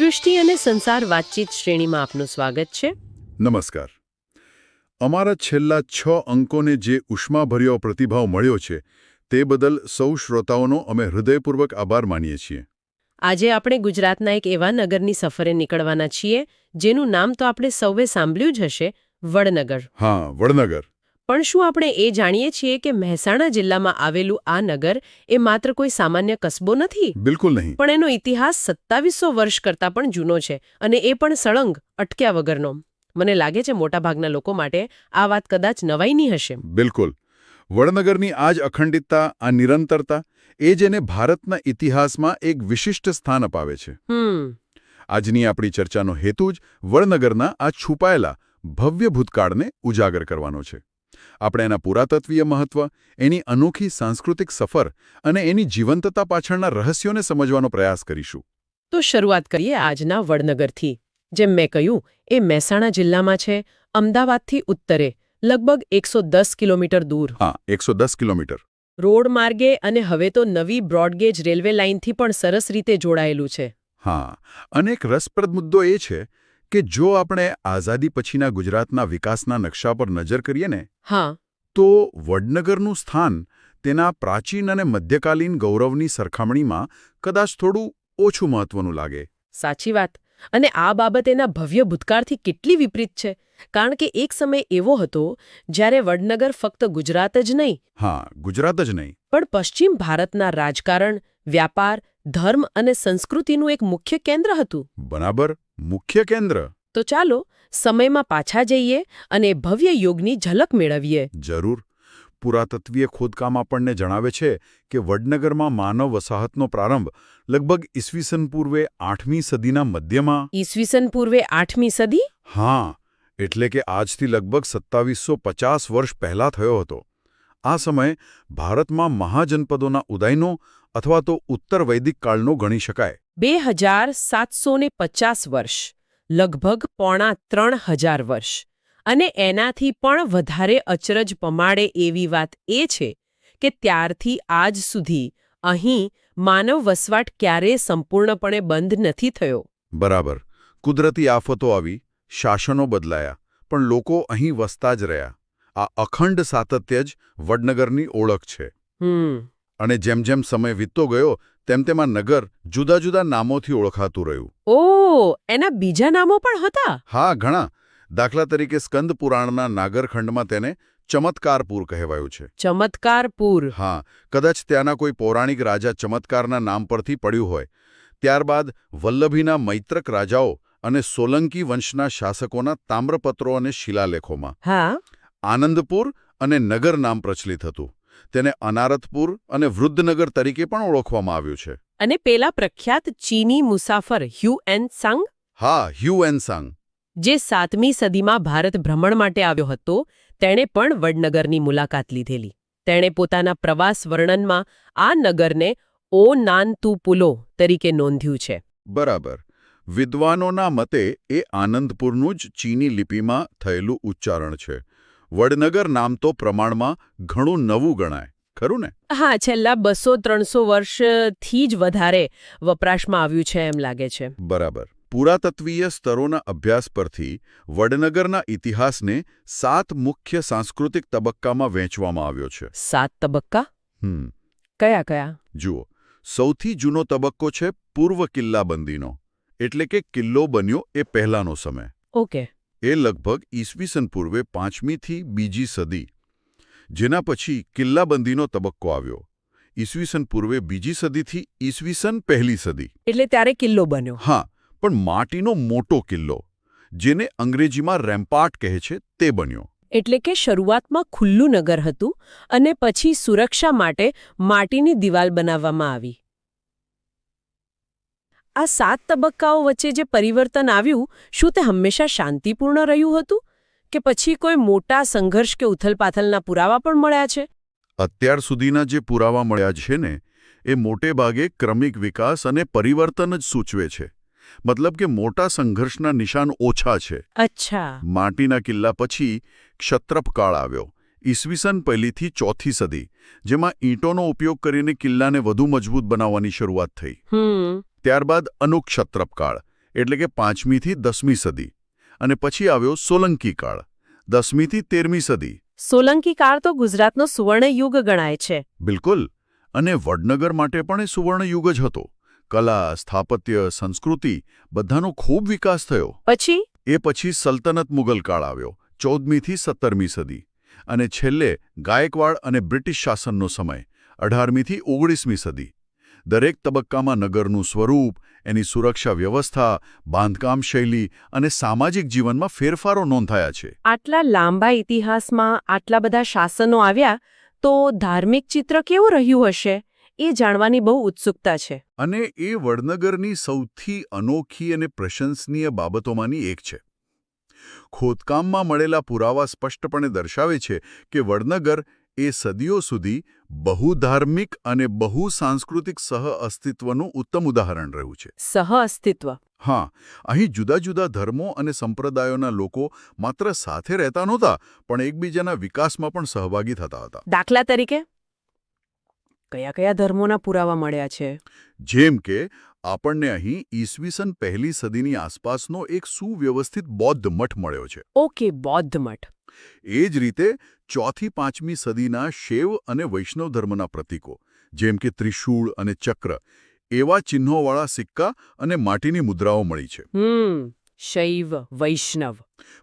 સૃષ્ટિ અને સંસાર વાતચીત શ્રેણીમાં આપનું સ્વાગત છે. નમસ્કાર. અમારા છેલ્લા છ અંકોને જે ઉષ્માભર્યો પ્રતિભાવ મળ્યો છે તે બદલ સૌ શ્રોતાઓનો અમે હૃદયપૂર્વક આભાર માનીએ છીએ. આજે આપણે ગુજરાતના એક એવા નગરની સફરે નીકળવાના છીએ જેનું નામ તો આપણે સૌએ સાંભળ્યું જ હશે વડનગર. હા વડનગર. પણ શું આપણે એ જાણીએ છીએ કે મહેસાણા જિલ્લામાં આવેલું આ નગર એ માત્ર કોઈ સામાન્ય કસબો નથી? બિલકુલ નહીં. પણ એનો ઇતિહાસ સત્તાવીસો વર્ષ કરતાં પણ જૂનો છે અને એ પણ સળંગ અટક્યા વગરનો. મને લાગે છે મોટાભાગના લોકો માટે આ વાત કદાચ નવાઈની હશે. બિલકુલ. વડનગરની આ જ અખંડિતતા આ નિરંતરતા એ જેને ભારતના ઇતિહાસમાં એક વિશિષ્ટ સ્થાન અપાવે છે. આજની આપણી ચર્ચાનો હેતુ જ વડનગરના આ છુપાયેલા ભવ્ય ભૂતકાળને ઉજાગર કરવાનો છે. આપણે એના પુરાતત્વીય મહત્વ એની અનોખી સાંસ્કૃતિક સફર અને એની જીવંતતા પાછળના રહસ્યોને સમજવાનો પ્રયાસ કરીશું. તો શરૂઆત કરીએ આજના વડનગરથી જેમ મેં કહ્યું એ મહેસાણા જિલ્લામાં છે અમદાવાદથી ઉત્તરે લગભગ એકસો દસ કિલોમીટર દૂર. હા એકસો દસ કિલોમીટર. રોડ માર્ગે અને હવે તો નવી બ્રોડગેજ રેલવે લાઇનથી પણ સરસ રીતે જોડાયેલું છે. હા અને એક રસપ્રદ મુદ્દો એ છે કે જો આપણે આઝાદી પછીના ગુજરાતના વિકાસના નકશા પર નજર કરીએ ને હા. તો વડનગરનું સ્થાન તેના પ્રાચીન અને મધ્યકાલીન ગૌરવની સરખામણીમાં કદાચ થોડું ઓછું મહત્વનું લાગે. સાચી વાત. અને આ બાબત એના ભવ્ય ભૂતકાળથી કેટલી વિપરીત છે? કારણ કે એક સમય એવો હતો જ્યારે વડનગર ફક્ત ગુજરાત જ નહીં. હા ગુજરાત જ નહીં. પણ પશ્ચિમ ભારતના રાજકારણ વ્યાપાર ધર્મ અને સંસ્કૃતિનું એક મુખ્ય કેન્દ્ર હતું. બરાબર. મુખ્ય કેન્દ્ર. તો ચાલો સમયમાં પાછા જઈએ અને ભવ્ય યોગની ઝલક મેળવીએ. જરૂર. પુરાતત્વીય ખોદકામ આપણને જણાવે છે કે વડનગરમાં માનવ વસાહતનો પ્રારંભ લગભગ ઈસવીસન પૂર્વે આઠમી સદીના મધ્યમાં. ઈસવીસન પૂર્વે આઠમી સદી? હા એટલે કે આજથી લગભગ સત્તાવીસો પચાસ વર્ષ પહેલાં થયો હતો. આ સમય ભારતમાં મહાજનપદોના ઉદયનો અથવા તો ઉત્તર વૈદિક કાળનો ગણી શકાય. બે હજાર સાતસો ને પચાસ વર્ષ લગભગ પોણા ત્રણ હજાર વર્ષ. અને એનાથી પણ વધારે અચરજ પમાડે એવી વાત એ છે કે ત્યારથી આજ સુધી અહીં માનવ વસવાટ ક્યારેય સંપૂર્ણપણે બંધ નથી થયો. બરાબર. કુદરતી આફતો આવી શાસનો બદલાયા પણ લોકો અહીં વસતા જ રહ્યા. આ અખંડ સાતત્ય જ વડનગરની ઓળખ છે. હમ. અને જેમ જેમ સમય વીતતો ગયો તેમ તેમાં નગર જુદા જુદા નામોથી ઓળખાતું રહ્યું. ઓ એના બીજા નામો પણ હતા? હા ઘણા. દાખલા તરીકે સ્કંદ પુરાણના નાગરખંડમાં તેને ચમત્કારપુર કહેવાયું છે. ચમત્કારપુર. હા કદાચ ત્યાંના કોઈ પૌરાણિક રાજા ચમત્કારના નામ પરથી પડ્યું હોય. ત્યારબાદ વલ્લભીના મૈત્રક રાજાઓ અને સોલંકી વંશના શાસકોના તામ્રપત્રો અને શિલાલેખોમાં. હા. આનંદપુર અને નગર નામ પ્રચલિત હતું. તેને અનારતપુર અને વૃદ્ધનગર તરીકે પણ ઓળખવામાં આવ્યું છે. અને પેલા પ્રખ્યાત ચીની મુસાફર હ્યુ એન સંગ હા હ્યુ એન સાંગ. જે સાતમી સદીમાં ભારત ભ્રમણ માટે આવ્યો હતો તેણે પણ વડનગરની મુલાકાત લીધેલી. તેણે પોતાના પ્રવાસ વર્ણનમાં આ નગરને ઓ નાનતુ પુલો તરીકે નોંધ્યું છે. બરાબર. વિદ્વાનોના મતે એ આનંદપુરનું જ ચીની લિપિમાં થયેલું ઉચ્ચારણ છે. વડનગર નામ તો પ્રમાણમાં ઘણું નવું ગણાય. ખરું ને? હા છેલ્લા બસો ત્રણસો વર્ષથી જ વધારે વપરાશમાં આવ્યું છે એમ લાગે છે. બરાબર. પુરાતત્વીય સ્તરોના અભ્યાસ પરથી વડનગરના ઇતિહાસને સાત મુખ્ય સાંસ્કૃતિક તબક્કામાં વહેંચવામાં આવ્યો છે. સાત તબક્કા? હમ. કયા કયા? જુઓ. સૌથી જૂનો તબક્કો છે પૂર્વ કિલ્લાબંધીનો. એટલે કે કિલ્લો બન્યો એ પહેલાનો સમય. ઓકે. એ લગભગ ઈસવીસન પૂર્વે પાંચમીથી બીજી સદી જેના પછી કિલ્લાબંધીનો તબક્કો આવ્યો. ઈસવીસન પૂર્વે બીજી સદીથી ઈસવીસન પહેલી સદી. એટલે ત્યારે કિલ્લો બન્યો. હા પણ માટીનો મોટો કિલ્લો જેને અંગ્રેજીમાં રેમ્પાર્ટ કહે છે તે બન્યો. એટલે કે શરૂઆતમાં ખુલ્લું નગર હતું અને પછી સુરક્ષા માટે માટીની દિવાલ બનાવવામાં આવી. આ સાત તબક્કાઓ વચ્ચે જે પરિવર્તન આવ્યું શું તે હંમેશા શાંતિપૂર્ણ રહ્યું હતું? કે પછી કોઈ મોટા સંઘર્ષ કે ઉથલપાથલના પુરાવા પણ મળ્યા છે? અત્યાર સુધીના જે પુરાવા મળ્યા છે ને એ મોટે ભાગે ક્રમિક વિકાસ અને પરિવર્તન જ સૂચવે છે. મતલબ કે મોટા સંઘર્ષના નિશાન ઓછા છે. અચ્છા. માટીના કિલ્લા પછી ક્ષત્રપકાળ આવ્યો. ઈસવીસન પહેલીથી ચોથી સદી જેમાં ઈંટોનો ઉપયોગ કરીને કિલ્લાને વધુ મજબૂત બનાવવાની શરૂઆત થઈ. ત્યારબાદ અનુક્ષત્રપ કાળ એટલે કે પાંચમીથી દસમી સદી અને પછી આવ્યો સોલંકી કાળ દસમીથી તેરમી સદી. સોલંકી કાળ તો ગુજરાતનો સુવર્ણયુગ ગણાય છે. બિલકુલ અને વડનગર માટે પણ એ સુવર્ણયુગ જ હતો. કલા સ્થાપત્ય સંસ્કૃતિ બધાનો ખૂબ વિકાસ થયો. પછી? એ પછી સલ્તનત મુગલ કાળ આવ્યો ચૌદમીથી સત્તરમી સદી અને છેલ્લે ગાયકવાડ અને બ્રિટિશ શાસનનો સમય અઢારમીથી ઓગણીસમી સદી. દરેક તબક્કામાં નગરનું સ્વરૂપ એની સુરક્ષા વ્યવસ્થા બાંધકામ શૈલી અને સામાજિક જીવનમાં ફેરફારો નોંધાયા છે. આટલા લાંબા ઇતિહાસમાં આટલા બધા શાસનો આવ્યા તો ધાર્મિક ચિત્ર કેવું રહ્યું હશે? એ જાણવાની બહુ ઉત્સુકતા છે. અને એ વડનગરની સૌથી અનોખી અને પ્રશંસનીય બાબતોમાંની એક છે. ખોદકામમાં મળેલા પુરાવા સ્પષ્ટપણે દર્શાવે છે કે વડનગર એ સદીઓ સુધી બહુ ધાર્મિક અને બહુ સાંસ્કૃતિક સહઅસ્તિત્વનું ઉત્તમ ઉદાહરણ રહ્યું છે. સહ અસ્તિત્વ. હા અહીં જુદા જુદા ધર્મો અને સંપ્રદાયોના લોકો માત્ર સાથે રહેતા નહોતા પણ એકબીજાના વિકાસમાં પણ સહભાગી થતા હતા. દાખલા તરીકે? કયા કયા ધર્મોના પુરાવા મળ્યા છે? જેમ કે આપણને અહીં ઈસવીસન પહેલી સદીની આસપાસનો એક સુવ્યવસ્થિત બૌદ્ધ મઠ મળ્યો છે. ઓકે બૌદ્ધ મઠ. એ જ રીતે ચોથી પાંચમી સદીના શૈવ અને વૈષ્ણવ ધર્મના પ્રતીકો જેમ કે ત્રિશૂળ અને ચક્ર એવા ચિહ્નોવાળા સિક્કા અને માટીની મુદ્રાઓ મળી છે. શૈવ વૈષ્ણવ.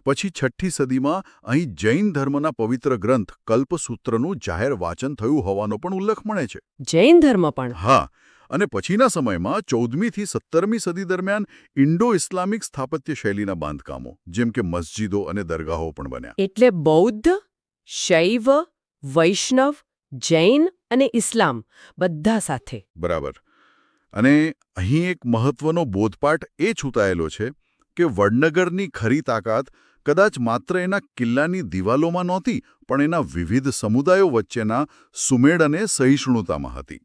પછી છઠ્ઠી સદીમાં અહીં જૈન ધર્મના પવિત્ર ગ્રંથ કલ્પસૂત્રનું જાહેર વાંચન થયું હોવાનો પણ ઉલ્લેખ મળે છે. જૈન ધર્મ પણ? હા અને પછીના સમયમાં ચૌદમીથી સત્તરમી સદી દરમિયાન ઇન્ડો ઇસ્લામિક સ્થાપત્ય શૈલીના બાંધકામો જેમ કે મસ્જિદો અને દરગાહો પણ બન્યા. એટલે બૌદ્ધ શૈવ વૈષ્ણવ જૈન અને ઇસ્લામ બધા સાથે. બરાબર. અને અહીં એક મહત્વનો બોધપાઠ એ છૂટાયેલો છે કે વડનગરની ખરી તાકાત કદાચ માત્ર એના કિલ્લાની દિવાલોમાં નહોતી પણ એના વિવિધ સમુદાયો વચ્ચેના સુમેળ અને સહિષ્ણુતામાં હતી.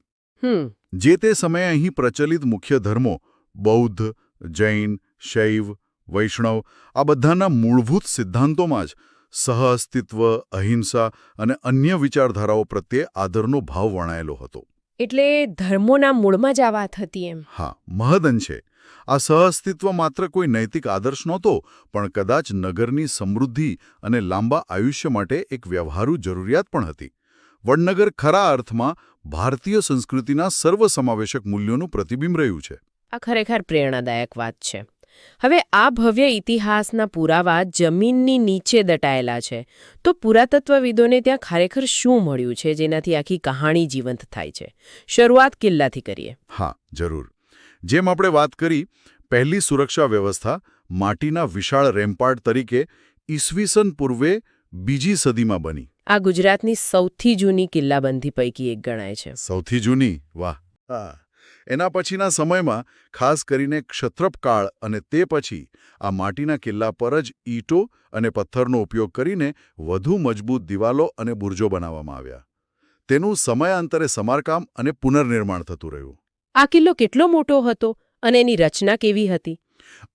જે તે સમયે અહીં પ્રચલિત મુખ્ય ધર્મો બૌદ્ધ જૈન શૈવ વૈષ્ણવ આ બધાના મૂળભૂત સિદ્ધાંતોમાં જ સહઅસ્તિત્વ અહિંસા અને અન્ય વિચારધારાઓ પ્રત્યે આદરનો ભાવ વણાયેલો હતો. એટલે ધર્મોના મૂળમાં જ આ વાત હતી એમ. હા મહદઅંશે આ સહઅસ્તિત્વ માત્ર કોઈ નૈતિક આદર્શ નહોતો પણ કદાચ નગરની સમૃદ્ધિ અને લાંબા આયુષ્ય માટે એક વ્યવહારુ જરૂરિયાત પણ હતી. વડનગર ખરા અર્થમાં ભારતીય સંસ્કૃતિના સર્વસમાવેશક મૂલ્યોનું પ્રતિબિંબ રહ્યું છે. આ ખરેખર પ્રેરણાદાયક વાત છે. હવે આ ભવ્ય ઇતિહાસના પુરાવા જમીનની નીચે દટાયેલા છે. તો પુરાતત્વવિદોને ત્યાં ખરેખર શું મળ્યું છે? જેનાથી આખી કહાણી જીવંત થાય છે. શરૂઆત કિલ્લાથી કરીએ. હા જરૂર. જેમ આપણે વાત કરી પહેલી સુરક્ષા વ્યવસ્થા માટીના વિશાળ રેમ્પાર્ટ તરીકે ઈસવીસન પૂર્વે બીજી સદીમાં બની. આ ગુજરાતની સૌથી જૂની કિલ્લાબંધી પૈકી એક ગણાય છે. સૌથી જૂની? વાહ. હા. એના પછીના સમયમાં ખાસ કરીને ક્ષત્રપકાળ અને તે પછી આ માટીના કિલ્લા પર જ ઈંટો અને પથ્થરનો ઉપયોગ કરીને વધુ મજબૂત દિવાલો અને બુર્જો બનાવવામાં આવ્યા. તેનું સમયાંતરે સમારકામ અને પુનર્નિર્માણ થતું રહ્યું. આ કિલ્લો કેટલો મોટો હતો અને એની રચના કેવી હતી?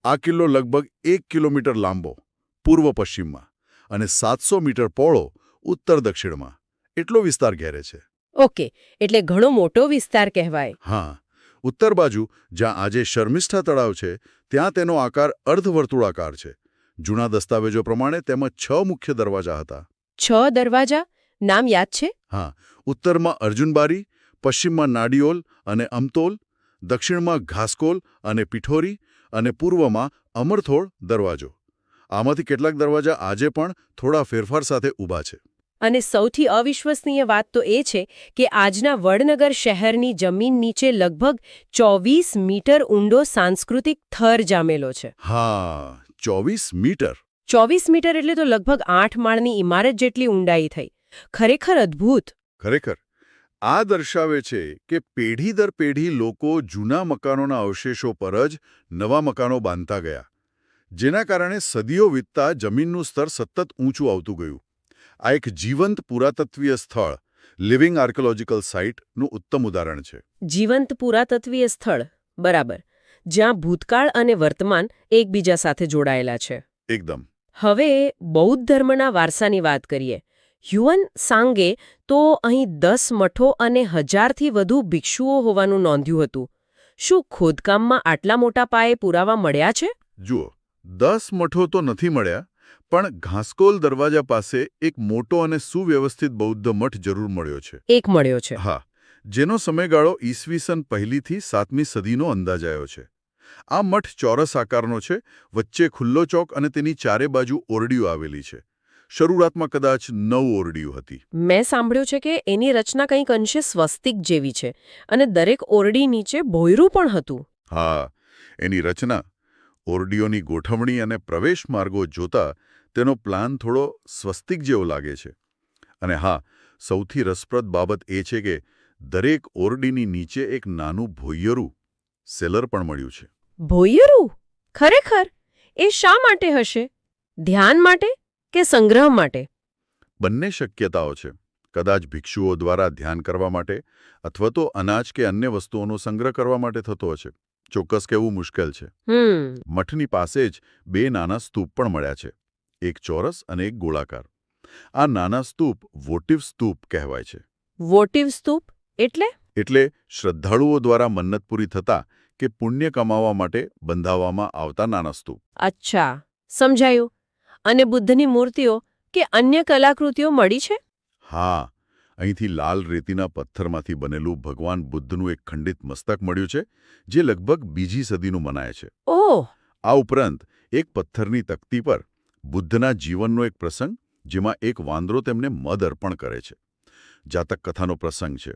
આ કિલ્લો લગભગ એક કિલોમીટર લાંબો પૂર્વ પશ્ચિમમાં અને સાતસો મીટર પહોળો ઉત્તર દક્ષિણમાં. એટલો વિસ્તાર ઘેરે છે. ઓકે એટલે ઘણો મોટો વિસ્તાર કહેવાય. હા. ઉત્તર બાજુ જ્યાં આજે શર્મિષ્ઠા તળાવ છે ત્યાં તેનો આકાર અર્ધવર્તુળાકાર છે. જૂના દસ્તાવેજો પ્રમાણે તેમાં છ મુખ્ય દરવાજા હતા. છ દરવાજા? નામ યાદ છે? હા. ઉત્તરમાં અર્જુનબારી પશ્ચિમમાં નાડિયોલ અને અમતોલ દક્ષિણમાં ઘાસકોલ અને પિઠોરી અને પૂર્વમાં અમરથોળ દરવાજો. આમાંથી કેટલાક દરવાજા આજે પણ થોડા ફેરફાર સાથે ઊભા છે. અને સૌથી અવિશ્વસનીય વાત તો એ છે કે આજના વડનગર શહેરની જમીન નીચે લગભગ ચોવીસ મીટર ઊંડો સાંસ્કૃતિક થર જામેલો છે. હા ચોવીસ મીટર. ચોવીસ મીટર એટલે તો લગભગ આઠ માળની ઇમારત જેટલી ઊંડાઈ થઈ. ખરેખર અદ્ભુત. ખરેખર. આ દર્શાવે છે કે પેઢી દર પેઢી લોકો જૂના મકાનોના અવશેષો પર જ નવા મકાનો બાંધતા ગયા જેના કારણે સદીઓ વીતતા જમીનનું સ્તર સતત ઊંચું આવતું ગયું. આ એક જીવંત પુરાતત્વીય સ્થળ લિવિંગ આર્કોલોજીકલ સાઇટનું ઉત્તમ ઉદાહરણ છે. જીવંત પુરાતત્વીય સ્થળ બરાબર જ્યાં ભૂતકાળ અને વર્તમાન એકબીજા સાથે જોડાયેલા છે. એકદમ. હવે બૌદ્ધ ધર્મના વારસાની વાત કરીએ. હ્યુઅન સાંગે તો અહીં દસ મઠો અને હજારથી વધુ ભિક્ષુઓ હોવાનું નોંધ્યું હતું. શું ખોદકામમાં આટલા મોટા પાયે પુરાવા મળ્યા છે? જુઓ દસ મઠો તો નથી મળ્યા પણ ઘાસકોલ દરવાજા પાસે એક મોટો અને સુવ્યવસ્થિત બૌદ્ધ મઠ જરૂર મળ્યો છે. એક મળ્યો છે. હા જેનો સમયગાળો ઈસવીસન પહેલીથી સાતમી સદીનો અંદાજ આવ્યો છે. આ મઠ ચોરસ આકારનો છે વચ્ચે ખુલ્લો ચોક અને તેની ચારે બાજુ ઓરડીઓ આવેલી છે. શરૂઆતમાં કદાચ નવ ઓરડીઓ હતી. મેં સાંભળ્યું છે કે એની રચના કંઈક અંશે સ્વસ્તિક જેવી છે અને દરેક ઓરડી નીચે ભોયરું પણ હતું. હા એની રચના ઓરડીઓની ગોઠવણી અને પ્રવેશ માર્ગો જોતા તેનો પ્લાન થોડો સ્વસ્તિક જેવો લાગે છે. અને હા સૌથી રસપ્રદ બાબત એ છે કે દરેક ઓરડીની નીચે એક નાનું ભોયરું સેલર પણ મળ્યું છે. ભોયરું? ખરેખર? એ શા માટે હશે? ધ્યાન માટે કે સંગ્રહ માટે? બંને શક્યતાઓ છે. કદાચ ભિક્ષુઓ દ્વારા ધ્યાન કરવા માટે અથવા તો અનાજ કે અન્ય વસ્તુઓનો સંગ્રહ કરવા માટે થતો હશે. ચોક્કસ કહેવું મુશ્કેલ છે. મઠની પાસે જ બે નાના સ્તૂપ પણ મળ્યા છે. એક ચોરસ અને એક ગોળાકાર. આ નાના સ્તૂપ વોટિવ સ્તૂપ કહેવાય છે. વોટિવ સ્તૂપ? એટલે? એટલે શ્રદ્ધાળુઓ દ્વારા મન્નત પૂરી થતા કે પુણ્ય કમાવા માટે બંધાવવામાં આવતા નાના સ્તૂપ. અચ્છા. સમજાયું. અને બુદ્ધની મૂર્તિઓ કે અન્ય કલાકૃતિઓ મળી છે? હા. અહીંથી લાલ રેતીના પથ્થરમાંથી બનેલું ભગવાન બુદ્ધનું એક ખંડિત મસ્તક મળ્યું છે જે લગભગ બીજી સદીનું મનાય છે. ઓહ! આ ઉપરાંત એક પથ્થરની તકતી પર બુદ્ધના જીવનનો એક પ્રસંગ જેમાં એક વાંદરો તેમને મદ અર્પણ કરે છે. જાતક કથાનો પ્રસંગ છે.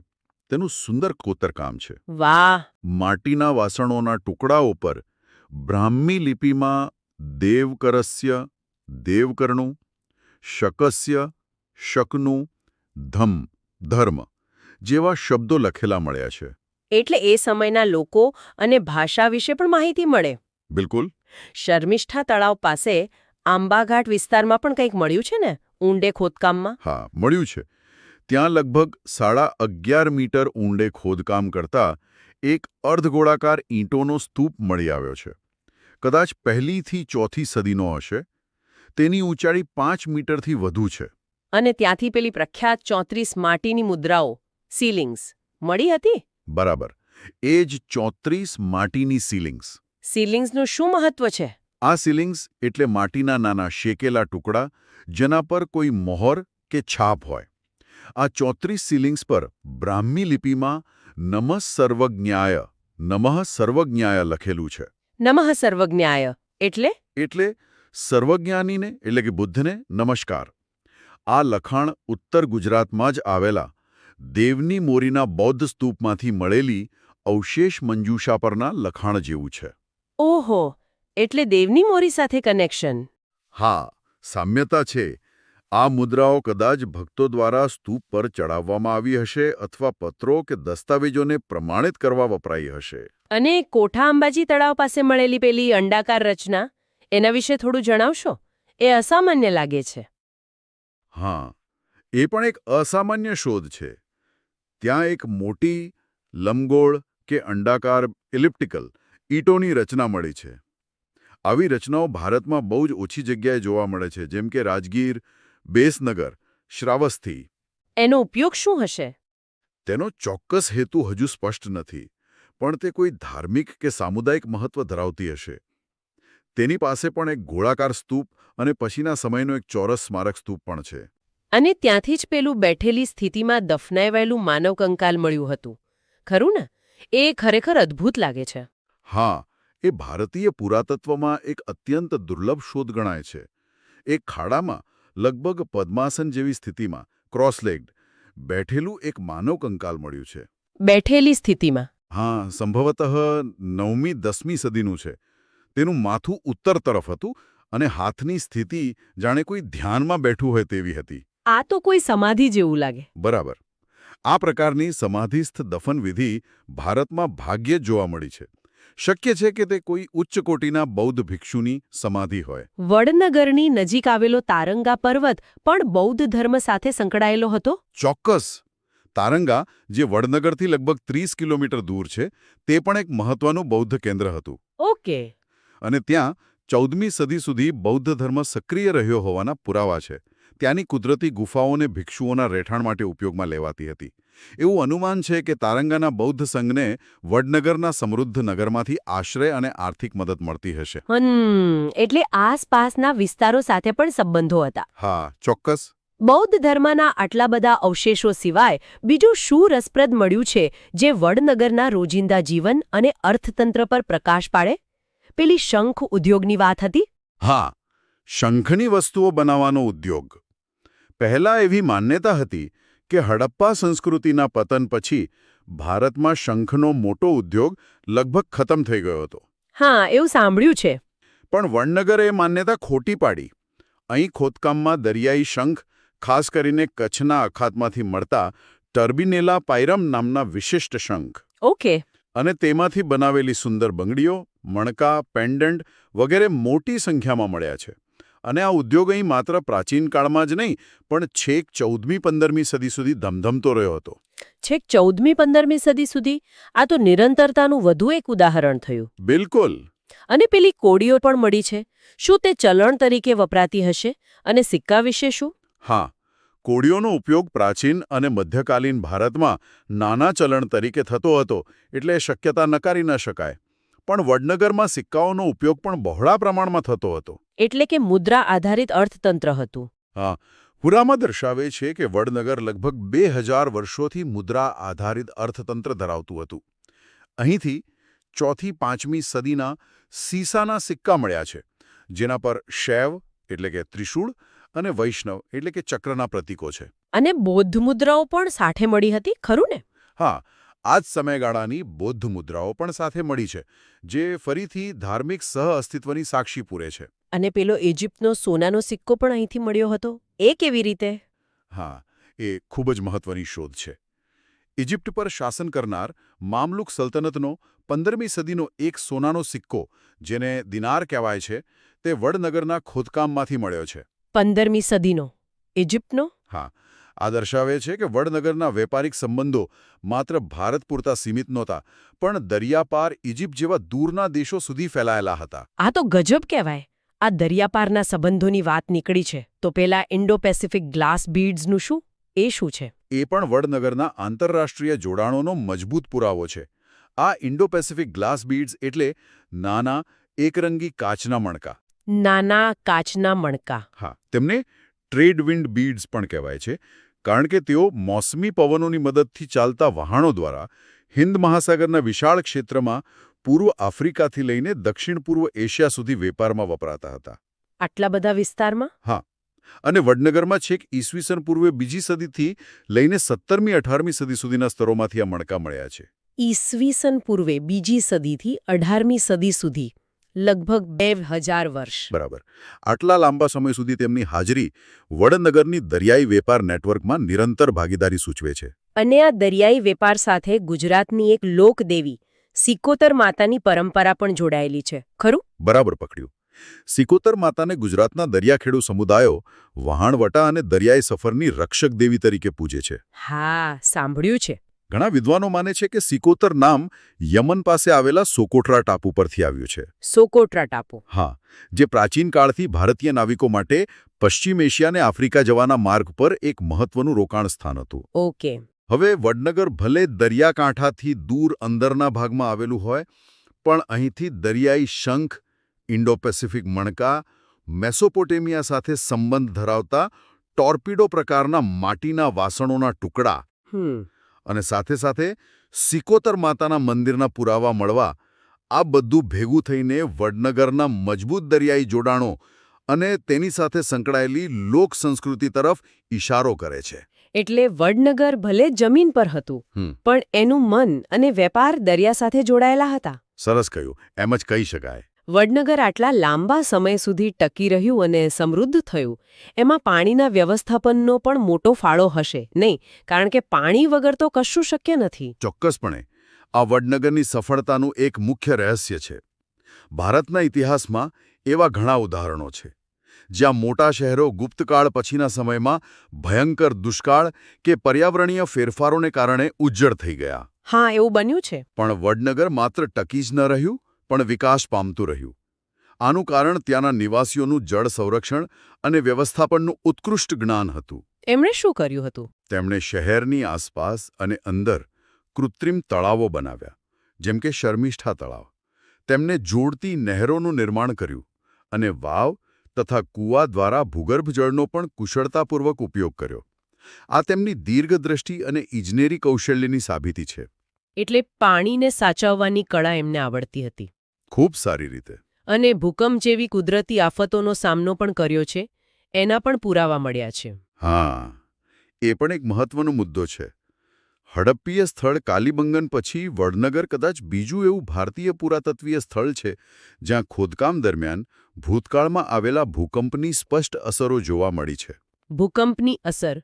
તેનું સુંદર કોતરકામ છે. વાહ! માટીના વાસણોના ટુકડાઓ પર બ્રાહ્મી લિપિમાં દેવકરસ્ય દેવકરણું શકસ્ય શકનું ધમ ધર્મ જેવા શબ્દો લખેલા મળ્યા છે. એટલે એ સમયના લોકો અને ભાષા વિશે પણ માહિતી મળે. બિલકુલ. શર્મિષ્ઠા તળાવ પાસે આંબાઘાટ વિસ્તારમાં પણ કંઈક મળ્યું છે ને? ઊંડે ખોદકામમાં? હા મળ્યું છે. ત્યાં લગભગ સાડા અગિયાર મીટર ઊંડે ખોદકામ કરતા એક અર્ધગોળાકાર ઈંટોનો સ્તૂપ મળી આવ્યો છે. કદાચ પહેલીથી ચોથી સદીનો હશે. તેની ઊંચાઈ પાંચ મીટરથી વધુ છે. અને ત્યાંથી પેલી પ્રખ્યાત ચોત્રીસ માટીની મુદ્રાઓ સીલિંગ્સ મળી હતી? બરાબર. એ જ ચોત્રીસ માટીની સીલિંગ્સ. સીલિંગ્સનું શું મહત્વ છે? આ સીલિંગ્સ એટલે માટીના નાના શેકેલા ટુકડા જેના પર કોઈ મોહર કે છાપ હોય. આ ચોત્રીસ સીલિંગ્સ પર બ્રાહ્મી લિપિમાં નમઃ સર્વજ્ઞાય નમઃ સર્વજ્ઞાય લખેલું છે. નમઃ સર્વજ્ઞાય એટલે? એટલે સર્વજ્ઞાનીને એટલે કે બુદ્ધને નમસ્કાર. આ લખાણ ઉત્તર ગુજરાતમાં જ આવેલા દેવની મોરીના બૌદ્ધ સ્તૂપમાંથી મળેલી અવશેષ મંજૂષા પરના લખાણ જેવું છે. ઓહો! એટલે દેવની મોરી સાથે કનેક્શન હા સામ્યતા છે. આ મુદ્રાઓ કદાચ ભક્તો દ્વારા સ્તૂપ પર ચડાવવામાં આવી હશે અથવા પત્રો કે દસ્તાવેજોને પ્રમાણિત કરવા વપરાઈ હશે. અને કોઠા અંબાજી તળાવ પાસે મળેલી પેલી અંડાકાર રચના એના વિશે થોડું જણાવશો? એ અસામાન્ય લાગે છે. હા એ પણ એક અસામાન્ય શોધ છે. ત્યાં એક મોટી લંબગોળ કે અંડાકાર ઇલિપ્ટિકલ ઈંટોની રચના મળી છે. આવી રચનાઓ ભારતમાં બહુ જ ઓછી જગ્યાએ જોવા મળે છે જેમ કે રાજગીર બેસનગર શ્રાવસ્થી એનો ઉપયોગ શું હશે? તેનો ચોક્કસ હેતુ હજુ સ્પષ્ટ નથી પણ તે કોઈ ધાર્મિક કે સામુદાયિક મહત્વ ધરાવતી હશે. તેની પાસે પણ એક ગોળાકાર સ્તૂપ અને પછીના સમયનો એક ચોરસ સ્મારક સ્તૂપ પણ છે. અને ત્યાંથી જ પેલું બેઠેલી સ્થિતિમાં દફનાવાયેલું માનવ કંકાલ મળ્યું હતું. ખરું ને? એ ખરેખર અદ્ભુત લાગે છે. હા એ ભારતીય પુરાતત્વમાં એક અત્યંત દુર્લભ શોધ ગણાય છે. એક ખાડામાં લગભગ પદ્માસન જેવી સ્થિતિમાં ક્રોસલેગ્ડ બેઠેલું એક માનવ કંકાલ મળ્યું છે. બેઠેલી સ્થિતિમાં? હા સંભવતઃ નવમી દસમી સદીનું છે. તેનું માથું ઉત્તર તરફ હતું અને હાથની સ્થિતિ જાણે કોઈ ધ્યાનમાં બેઠું હોય તેવી હતી. આ તો કોઈ સમાધિ જેવું લાગે. બરાબર. આ પ્રકારની સમાધિસ્થ દફનવિધિ ભારતમાં ભાગ્યે જ જોવા મળી છે. શક્ય છે કે તે કોઈ ઉચ્ચ કોટીના બૌદ્ધ ભિક્ષુની સમાધિ હોય. વડનગરની નજીક આવેલો તારંગા પર્વત પણ બૌદ્ધ ધર્મ સાથે સંકળાયેલો હતો? ચોક્કસ. તારંગા જે વડનગરથી લગભગ ત્રીસ કિલોમીટર દૂર છે તે પણ એક મહત્વનું બૌદ્ધ કેન્દ્ર હતું. ઓકે. અને ત્યાં ચૌદમી સદી સુધી બૌદ્ધ ધર્મ સક્રિય રહ્યો હોવાના પુરાવા છે. ત્યાંની કુદરતી ગુફાઓને ભિક્ષુઓના રહેઠાણ માટે ઉપયોગમાં લેવાતી હતી. એવું અનુમાન છે કે તારંગાના બૌદ્ધ સંઘને વડનગરના સમૃદ્ધ નગરમાંથી આશ્રય અને આર્થિક મદદ મળતી હશે. એટલે આસપાસના વિસ્તારો સાથે પણ સંબંધો હતા. હા ચોક્કસ. બૌદ્ધ ધર્મના આટલા બધા અવશેષો સિવાય બીજું શું રસપ્રદ મળ્યું છે જે વડનગરના રોજિંદા જીવન અને અર્થતંત્ર પર પ્રકાશ પાડે? પેલી શંખ ઉદ્યોગની વાત હતી? હા શંખની વસ્તુઓ બનાવવાનો ઉદ્યોગ. પહેલા એવી માન્યતા હતી કે હડપ્પા સંસ્કૃતિના પતન પછી ભારતમાં શંખનો મોટો ઉદ્યોગ લગભગ ખતમ થઈ ગયો હતો. હા એવું સાંભળ્યું છે. પણ વડનગરે એ માન્યતા ખોટી પાડી. અહીં ખોદકામમાં દરિયાઈ શંખ ખાસ કરીને કચ્છના અખાતમાંથી મળતા ટર્બિનેલા પાયરમ નામના વિશિષ્ટ શંખ. ઓકે. અને તેમાંથી બનાવેલી સુંદર બંગડીઓ મણકા પેન્ડન્ટ વગેરે મોટી સંખ્યામાં મળ્યા છે. અને આ ઉદ્યોગ અહીં માત્ર પ્રાચીન કાળમાં જ નહીં પણ છેક ચૌદમી પંદરમી સદી સુધી ધમધમતો રહ્યો હતો. છેક ચૌદમી પંદરમી સદી સુધી આ તો નિરંતરતાનું વધુ એક ઉદાહરણ થયું. બિલકુલ. અને પેલી કોડીઓ પણ મળી છે. શું તે ચલણ તરીકે વપરાતી હશે અને સિક્કા વિશે શું? હા. કોડીઓનો ઉપયોગ પ્રાચીન અને મધ્યકાલીન ભારતમાં નાના ચલણ તરીકે થતો હતો એટલે શક્યતા નકારી ન શકાય. પણ વડનગરમાં સિક્કાઓનો ઉપયોગ પણ બહોળા પ્રમાણમાં થતો હતો. એટલે કે મુદ્રા આધારિત અર્થતંત્ર હતું. હા પુરામાં દર્શાવે છે કે વડનગર લગભગ બે હજાર વર્ષોથી મુદ્રા આધારિત અર્થતંત્ર ધરાવતું હતું. અહીંથી ચોથી પાંચમી સદીના સીસાના સિક્કા મળ્યા છે જેના પર શૈવ એટલે કે ત્રિશૂળ અને વૈષ્ણવ એટલે કે ચક્રના પ્રતીકો છે. અને બૌદ્ધ મુદ્રાઓ પણ સાથે મળી હતી ખરું ને? હા આ જ સમયગાળાની બૌદ્ધ મુદ્રાઓ પણ સાથે મળી છે જે ફરીથી ધાર્મિક સહઅસ્તિત્વની સાક્ષી પૂરે છે. અને પેલો ઇજિપ્તનો સોનાનો સિક્કો પણ અહીંથી મળ્યો હતો. એ કેવી રીતે? હા એ ખૂબ જ મહત્વની શોધ છે. ઇજિપ્ત પર શાસન કરનાર મામલુક સલ્તનતનો પંદરમી સદીનો એક સોનાનો સિક્કો જેને દિનાર કહેવાય છે તે વડનગરના ખોદકામમાંથી મળ્યો છે. પંદરમી સદીનો. ઇજિપ્તનો હા આ દર્શાવે છે કે વડનગરના વેપારિક સંબંધો માત્ર ભારત પૂરતા સીમિત નહોતા પણ દરિયાપાર ઇજિપ્ત જેવા દૂરના દેશો સુધી ફેલાયેલા હતા. આ તો ગજબ કહેવાય. આ દરિયાપારના સંબંધોની વાત નીકળી છે. તો પેલા ઇન્ડો પેસિફિક ગ્લાસ બીડ્સનું શું? એ શું છે? એ પણ વડનગરના આંતરરાષ્ટ્રીય જોડાણોનો મજબૂત પુરાવો છે. આ ઇન્ડો પેસિફિક ગ્લાસ બીડ્સ એટલે નાના એકરંગી કાચના મણકા. નાના કાચના મણકા. હા તેમને ટ્રેડ વિન્ડ બીડ્સ પણ કહેવાય છે કારણ કે તેઓ મોસમી પવનોની મદદથી ચાલતા વહાણો દ્વારા હિન્દ મહાસાગરના વિશાળ ક્ષેત્રમાં પૂર્વ આફ્રિકાથી લઈને દક્ષિણ પૂર્વ એશિયા સુધી વેપારમાં વપરાતા હતા. આટલા બધા વિસ્તારમાં? હા અને વડનગરમાં છેક ઈસવીસન પૂર્વે બીજી સદીથી લઈને સત્તરમી અઢારમી સદી સુધીના સ્તરોમાંથી આ મણકા મળ્યા છે. ઈસવીસન પૂર્વે બીજી સદીથી અઢારમી સદી સુધી લગભગ બે હજાર વર્ષ. બરાબર. આટલા લાંબા સમય સુધી તેમની હાજરી વડનગરની દરિયાઈ વેપાર નેટવર્કમાં નિરંતર ભાગીદારી સૂચવે છે. અને આ દરિયાઈ વેપાર સાથે ગુજરાતની એક લોકદેવી સિકોતર માતાની પરંપરા પણ જોડાયેલી છે. ખરું? બરાબર પકડ્યું. સિકોતર માતાને ગુજરાતના દરિયાખેડુ સમુદાયો વહાણવટા અને દરિયાઈ સફરની રક્ષક દેવી તરીકે પૂજે છે. હા સાંભળ્યું છે. ઘણા વિદ્વાનો માને છે કે સિકોતર નામ યમન પાસે આવેલા સોકોટ્રા ટાપુ પરથી આવ્યું છે. સોકોટ્રા ટાપુ. હા જે પ્રાચીન કાળથી ભારતીય નાવિકો માટે પશ્ચિમ એશિયાને આફ્રિકા જવાના માર્ગ પર એક મહત્વનું રોકાણ સ્થાન હતું. ઓકે. હવે વડનગર ભલે દરિયાકાંઠાથી દૂર અંદરના ભાગમાં આવેલું હોય પણ અહીંથી દરિયાઈ શંખ ઇન્ડો પેસિફિક મણકા મેસોપોટેમિયા સાથે સંબંધ ધરાવતા ટોર્પિડો પ્રકારના માટીના વાસણોના ટુકડા અને સાથે સાથે સિકોતર માતાના મંદિરના પુરાવા મળવા આ બધું ભેગું થઈને વડનગરના મજબૂત દરિયાઈ જોડાણો અને તેની સાથે સંકળાયેલી લોક સંસ્કૃતિ તરફ ઇશારો કરે છે. એટલે વડનગર ભલે જમીન પર હતું પણ એનું મન અને વેપાર દરિયા સાથે જોડાયેલા હતા. સરસ કહ્યું. એમ જ કહી શકાય. વડનગર આટલા લાંબા સમય સુધી ટકી રહ્યું અને સમૃદ્ધ થયું. એમાં પાણીના વ્યવસ્થાપનનો પણ મોટો ફાળો હશે નહીં કારણ કે પાણી વગર તો કશું શક્ય નથી. ચોક્કસપણે. આ વડનગરની સફળતાનું એક મુખ્ય રહસ્ય છે. ભારતના ઇતિહાસમાં એવા ઘણા ઉદાહરણો છે. જ્યાં મોટા શહેરો ગુપ્તકાળ પછીના સમયમાં ભયંકર દુષ્કાળ કે પર્યાવરણીય ફેરફારોને કારણે ઉજ્જડ થઈ ગયા. હા એવું બન્યું છે. પણ વડનગર માત્ર ટકી જ ન રહ્યું પણ વિકાસ પામતું રહ્યું. આનું કારણ ત્યાંના નિવાસીઓનું જળ સંરક્ષણ અને વ્યવસ્થાપનનું ઉત્કૃષ્ટ જ્ઞાન હતું. એમણે શું કર્યું હતું? તેમણે શહેરની આસપાસ અને અંદર કૃત્રિમ તળાવો બનાવ્યા જેમ કે શર્મિષ્ઠા તળાવ. તેમને જોડતી નહેરોનું નિર્માણ કર્યું અને વાવ તથા કૂવા દ્વારા ભૂગર્ભ જળનો પણ કુશળતાપૂર્વક ઉપયોગ કર્યો. આ તેમની દીર્ઘદ્રષ્ટિ અને ઇજનેરી કૌશલ્યની સાબિતી છે. એટલે પાણીને સાચવવાની કળા એમને આવડતી હતી. ખૂબ સારી રીતે. અને ભૂકંપ જેવી કુદરતી આફતોનો સામનો પણ કર્યો છે એના પણ પુરાવા મળ્યા છે. હા એ પણ એક મહત્વનો મુદ્દો છે. હડપ્પીય સ્થળ કાલીબંગન પછી વડનગર કદાચ બીજું એવું ભારતીય પુરાતત્વીય સ્થળ છે જ્યાં ખોદકામ દરમિયાન ભૂતકાળમાં આવેલા ભૂકંપની સ્પષ્ટ અસરો જોવા મળી છે. ભૂકંપની અસર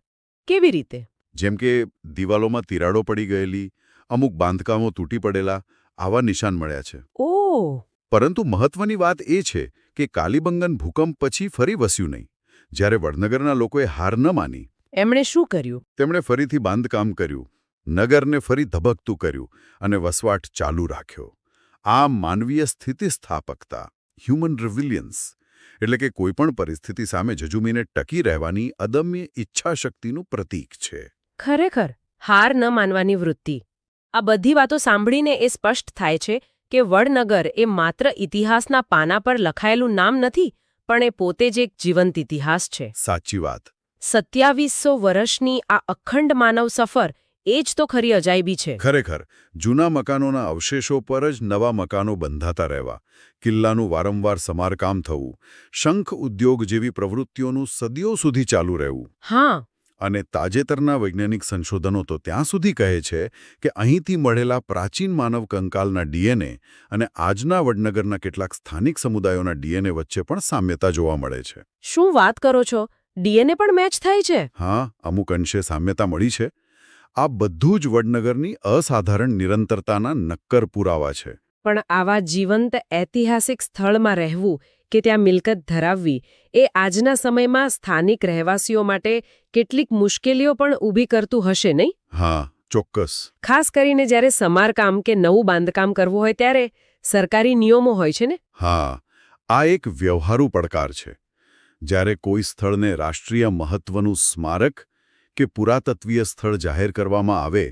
કેવી રીતે? જેમ કે દિવાલોમાં તિરાડો પડી ગયેલી અમુક બાંધકામો તૂટી પડેલા આવા નિશાન મળ્યા છે. ઓહ પરંતુ મહત્વની વાત એ છે કે કાલીબંગન ભૂકંપ પછી ફરી વસ્યું નહીં. જ્યારે વડનગરના લોકોએ હાર ન માની. એમણે શું કર્યું? તેમણે ફરીથી બાંધકામ કર્યું. નગરને ફરી ધબકતું કર્યું અને વસવાટ ચાલુ રાખ્યો. આ માનવીય સ્થિતિસ્થાપકતા હ્યુમન રિવિલિયન્સ એટલે કે કોઈપણ પરિસ્થિતિ સામે જજુમીને ટકી રહેવાની અદમ્ય ઈચ્છાશક્તિનું પ્રતીક છે. ખરેખર હાર ન માનવાની વૃત્તિ. આ બધી વાતો સાંભળીને એ સ્પષ્ટ થાય છે કે વડનગર એ માત્ર ઇતિહાસના પાના પર લખાયેલું નામ નથી પણ એ પોતે જ એક જીવંત ઇતિહાસ છે. સાચી વાત. સત્યાવીસો વર્ષની આ અખંડ માનવ સફર એ જ તો ખરી અજાયબી છે. ખરેખર જૂના મકાનોના અવશેષો પર જ નવા મકાનો બંધાતા રહેવા કિલ્લાનું વારંવાર સમારકામ થવું શંખ ઉદ્યોગ જેવી પ્રવૃત્તિઓનું સદીઓ સુધી ચાલુ રહેવું. હા અને તાજેતરના વૈજ્ઞાનિક સંશોધનો તો ત્યાં સુધી કહે છે કે અહીંથી મળેલા પ્રાચીન માનવ કંકાલના ડીએનએ અને આજના વડનગરના કેટલાક સ્થાનિક સમુદાયોના ડીએનએ વચ્ચે પણ સામ્યતા જોવા મળે છે. શું વાત કરો છો? ડીએનએ પણ મેચ થાય છે? હા અમુક અંશે સામ્યતા મળી છે. આ બધું જ વડનગરની અસાધારણ નિરંતરતાના નક્કર પુરાવા છે. પણ આવા જીવંત ઐતિહાસિક સ્થળમાં રહેવું કે ત્યાં મિલકત ધરાવવી એ આજના સમયમાં સ્થાનિક રહેવાસીઓ માટે કેટલીક મુશ્કેલીઓ પણ ઊભી કરતું હશે નહીં? હા ચોક્કસ. ખાસ કરીને જ્યારે સમારકામ કે નવું બાંધકામ કરવું હોય ત્યારે સરકારી નિયમો હોય છે ને? હા આ એક વ્યવહારુ પડકાર છે. જ્યારે કોઈ સ્થળને રાષ્ટ્રીય મહત્વનું સ્મારક કે પુરાતત્વીય સ્થળ જાહેર કરવામાં આવે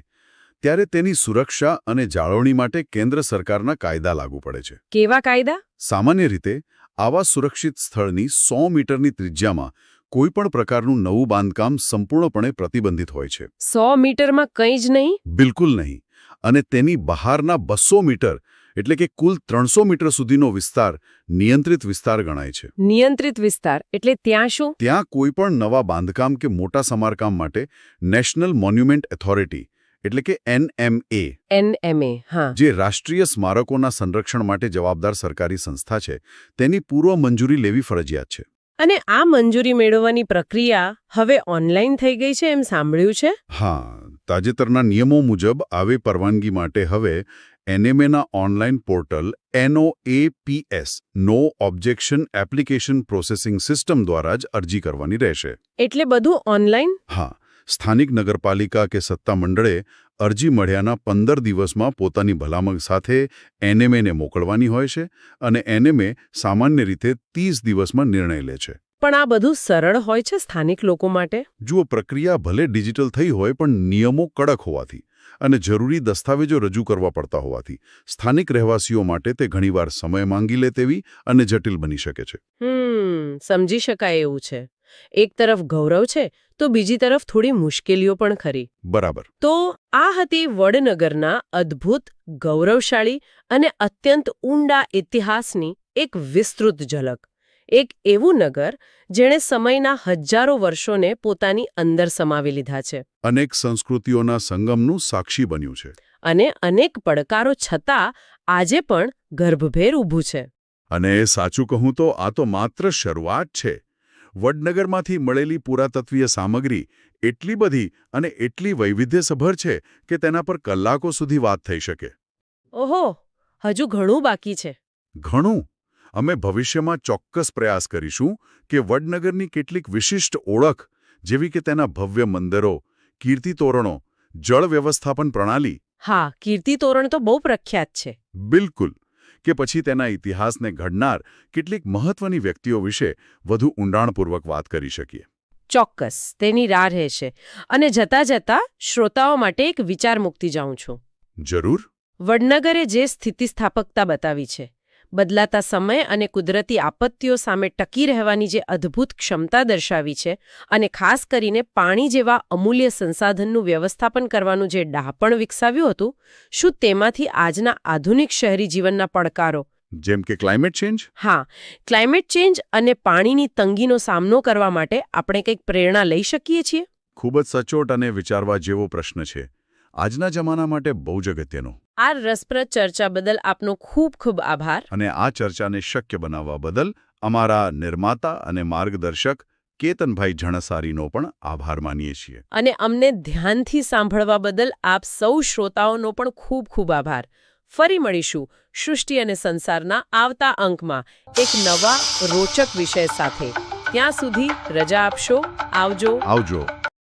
ત્યારે તેની સુરક્ષા અને જાળવણી માટે કેન્દ્ર સરકારના કાયદા લાગુ પડે છે. કેવા કાયદા? સામાન્ય રીતે આવા સુરક્ષિત સ્થળની સો મીટરની ત્રિજ્યામાં કોઈપણ પ્રકારનું નવું બાંધકામ સંપૂર્ણપણે પ્રતિબંધિત હોય છે. સો મીટરમાં કંઈ જ નહીં? બિલકુલ નહીં. અને તેની બહારના બસો મીટર એટલે કે કુલ ત્રણસો મીટર સુધીનો વિસ્તાર નિયંત્રિત વિસ્તાર ગણાય છે. નિયંત્રિત વિસ્તાર એટલે ત્યાં શું? ત્યાં કોઈપણ નવા બાંધકામ કે મોટા સમારકામ માટે નેશનલ મોન્યુમેન્ટ ઓથોરિટી એટલે કે એનએમએ એનએમએ હા. જે રાષ્ટ્રીય સ્મારકોના સંરક્ષણ માટે જવાબદાર સરકારી સંસ્થા છે તેની પૂર્વ મંજૂરી લેવી ફરજિયાત છે. અને આ મંજૂરી મેળવવાની પ્રક્રિયા હવે ઓનલાઈન થઈ ગઈ છે એમ સાંભળ્યું છે? હા તાજેતરના નિયમો મુજબ આવી પરવાનગી માટે હવે એનએમએના online portal NOAPS no objection application processing system દ્વારા જ અરજી કરવાની રહેશે. એટલે બધું ઓનલાઈન? હા સ્થાનિક નગરપાલિકા કે સત્તામંડળે અરજી મળ્યાના પંદર દિવસમાં પોતાની ભલામણ સાથે એનએમએને મોકલવાની હોય છે અને એનએમએ સામાન્ય રીતે ત્રીસ દિવસમાં નિર્ણય લે છે. પણ આ બધું સરળ હોય છે સ્થાનિક લોકો માટે? જુઓ પ્રક્રિયા ભલે ડિજિટલ થઈ હોય પણ નિયમો કડક હોવાથી અને જરૂરી દસ્તાવેજો રજૂ કરવા પડતા હોવાથી સ્થાનિક રહેવાસીઓ માટે તે ઘણીવાર સમય માંગી લે તેવી અને જટિલ બની શકે છે. સમજી શકાય એવું છે. એક તરફ ગૌરવ છે તો બીજી તરફ થોડી મુશ્કેલીઓ પણ ખરી. બરાબર. તો આ હતી વડનગરના અદ્ભુત ગૌરવશાળી અને અત્યંત ઊંડા ઇતિહાસની એક વિસ્તૃત ઝલક. એક એવું નગર જેણે સમયના હજારો વર્ષોને પોતાની અંદર સમાવી લીધા છે. અનેક સંસ્કૃતિઓના સંગમનું સાક્ષી બન્યું છે. અને અનેક પડકારો છતાં આજે પણ ગર્ભભેર ઊભું છે. અને સાચું કહું તો આ તો માત્ર શરૂઆત છે. વડનગરમાંથી મળેલી પુરાતત્વીય સામગ્રી એટલી બધી અને એટલી વૈવિધ્યસભર છે કે તેના પર કલાકો સુધી વાત થઈ શકે. ઓહો હજુ ઘણું બાકી છે. ઘણું? અમે ભવિષ્યમાં ચોક્કસ પ્રયાસ કરીશું કે વડનગરની કેટલીક વિશિષ્ટ ઓળખ જેવી કે તેના ભવ્ય મંદિરો કીર્તિતોરણો જળ વ્યવસ્થાપન પ્રણાલી હા કીર્તિ તોરણ તો બહુ પ્રખ્યાત છે. બિલકુલ. કે પછી તેના ઇતિહાસને ઘડનાર કેટલીક મહત્વની વ્યક્તિઓ વિશે વધુ ઊંડાણપૂર્વક વાત કરી શકીએ. ચોક્કસ તેની રાહ રહેશે. અને જતા જતા શ્રોતાઓ માટે એક વિચાર મૂકતી જાઉં છું. જરૂર. વડનગરે જે સ્થિતિસ્થાપકતા બતાવી છે બદલાતા સમય અને કુદરતી આપત્તિઓ સામે ટકી રહેવાની જે અદ્ભુત ક્ષમતા દર્શાવી છે અને ખાસ કરીને પાણી જેવા અમૂલ્ય સંસાધનનું વ્યવસ્થાપન કરવાનું જે ડાપણ વિકસાવ્યું હતું શું તેમાંથી આજના આધુનિક શહેરી જીવનના પડકારો? જેમ કે ક્લાઇમેટ ચેન્જ હા ક્લાઇમેટ ચેન્જ અને પાણીની તંગીનો સામનો કરવા માટે આપણે કંઈક પ્રેરણા લઈ શકીએ છીએ? ખૂબ જ સચોટ અને વિચારવા જેવો પ્રશ્ન છે. આજના જમાના માટે બહુ જ અગત્યનો. આ રસપ્રદ ચર્ચા બદલ આપનો ખૂબ ખૂબ આભાર. અને આ ચર્ચાને શક્ય બનાવવા બદલ અમારા નિર્માતા અને માર્ગદર્શક કેતનભાઈ જણસારીનો પણ આભાર માનીએ છીએ. અને અમને ધ્યાનથી સાંભળવા બદલ આપ સૌ શ્રોતાઓનો પણ ખૂબ ખૂબ આભાર. ફરી મળીશું સૃષ્ટિ અને સંસારના આવતા અંકમાં એક નવા રોચક વિષય સાથે. ત્યાં સુધી રજા આપશો આવજો. આવજો.